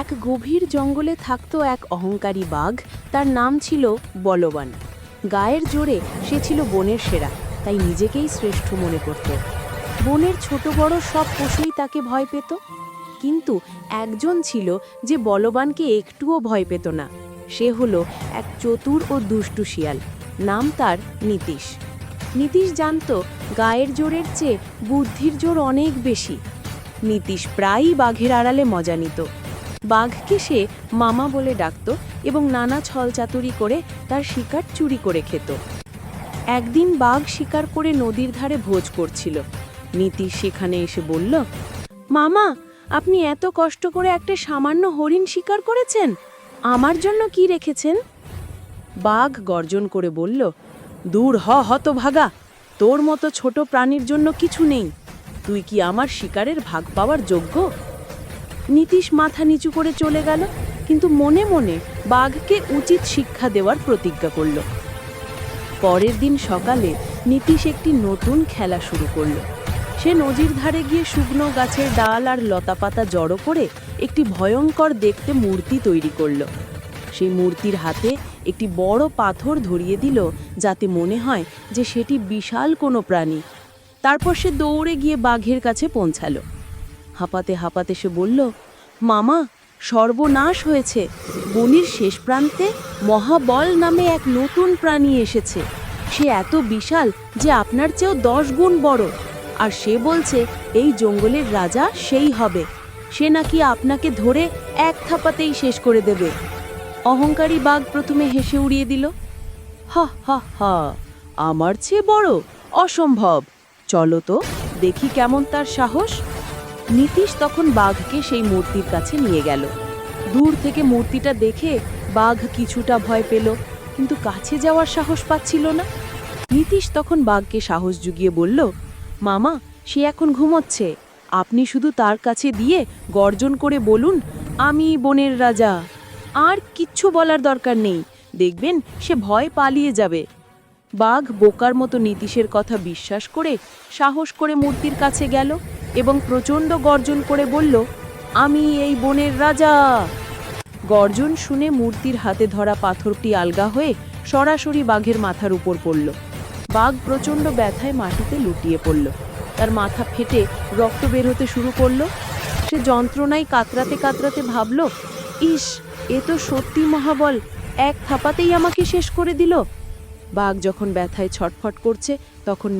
এক গভীর জঙ্গলে থাকত এক অহংকারী বাঘ। তার নাম ছিল বলবান। গায়ের জোরে সে ছিল বনের সেরা, তাই নিজেকেই শ্রেষ্ঠ মনে করত। বনের ছোট বড় সব পশুই তাকে ভয় পেত। কিন্তু একজন ছিল যে বলবানকে একটুও ভয় পেত না। সে হলো এক চতুর ও দুষ্টু শিয়াল। নাম তার নীতিশ। নীতিশ জানতো গায়ের জোরের চেয়ে বুদ্ধির জোর অনেক বেশি। নীতিশ প্রায়ই বাঘের আড়ালে মজা নিত। বাঘকে সে মামা বলে ডাকত এবং নানা ছলচাতুরি করে তার শিকার চুরি করে খেত। একদিন বাঘ শিকার করে নদীর ধারে ভোজ করছিল। নীতিশ সেখানে এসে বলল, মামা, আপনি এত কষ্ট করে একটা সামান্য হরিণ শিকার করেছেন। আমার জন্য কি রেখেছেন? বাঘ গর্জন করে বলল, দূর হ, হতভাগা। তোর মতো ছোট প্রাণীর জন্য কিছু নেই। তুই কি আমার শিকারের ভাগ পাওয়ার যোগ্য? নীতিশ মাথা নিচু করে চলে গেল, কিন্তু মনে মনে বাঘকে উচিত শিক্ষা দেওয়ার প্রতিজ্ঞা করল। পরের দিন সকালে নীতিশ একটি নতুন খেলা শুরু করল। সে নদীর ধারে গিয়ে শুকনো গাছের ডাল আর লতাপাতা জড়ো করে একটি ভয়ঙ্কর দেখতে মূর্তি তৈরি করল। সেই মূর্তির হাতে একটি বড় পাথর ধরিয়ে দিল, যাতে মনে হয় যে সেটি বিশাল কোনো প্রাণী। তারপর সে দৌড়ে গিয়ে বাঘের কাছে পৌঁছালো। হাঁপাতে হাঁপাতে সে বলল, মামা, সর্বনাশ হয়েছে। বনির শেষ প্রান্তে মহাবল নামে এক নতুন প্রাণী এসেছে। সে এত বিশাল যে আপনার চেয়েও দশ গুণ বড়। আর সে বলছে, এই জঙ্গলের রাজা সেই হবে। সে নাকি আপনাকে ধরে এক থাপাতেই শেষ করে দেবে। অহংকারী বাঘ প্রথমে হেসে উড়িয়ে দিল, হ, হা হা, আমার চেয়ে বড় অসম্ভব। চলো তো, দেখি কেমন তার সাহস। নীতিশ তখন বাঘকে সেই মূর্তির কাছে নিয়ে গেল। দূর থেকে মূর্তিটা দেখে বাঘ কিছুটা ভয় পেল, কিন্তু কাছে যাওয়ার সাহস পাচ্ছিল না। নীতিশ তখন বাঘকে সাহস জুগিয়ে বলল, মামা, সে এখন ঘুমোচ্ছে। আপনি শুধু তার কাছে দিয়ে গর্জন করে বলুন, আমি বনের রাজা। আর কিচ্ছু বলার দরকার নেই। দেখবেন সে ভয় পালিয়ে যাবে। বাঘ বোকার মতো নীতিশের কথা বিশ্বাস করে সাহস করে মূর্তির কাছে গেল। এবং প্রচণ্ড গর্জন করে বলল, আমি এই বনের রাজা! গর্জন শুনে মূর্তির হাতে ধরা পাথরটি আলগা হয়ে সরাসরি বাঘের মাথার উপর পড়ল। বাঘ প্রচণ্ড ব্যথায় মাটিতে লুটিয়ে পড়ল। তার মাথা ফেটে রক্ত বের হতে শুরু করল। সে যন্ত্রণায় কাতরাতে কাতরাতে ভাবল, ইস, এ তো সত্যি মহাবল, এক থাপাতেই আমাকে শেষ করে দিল। বাঘ যখন ব্যথায় ছটফট করছে, তখন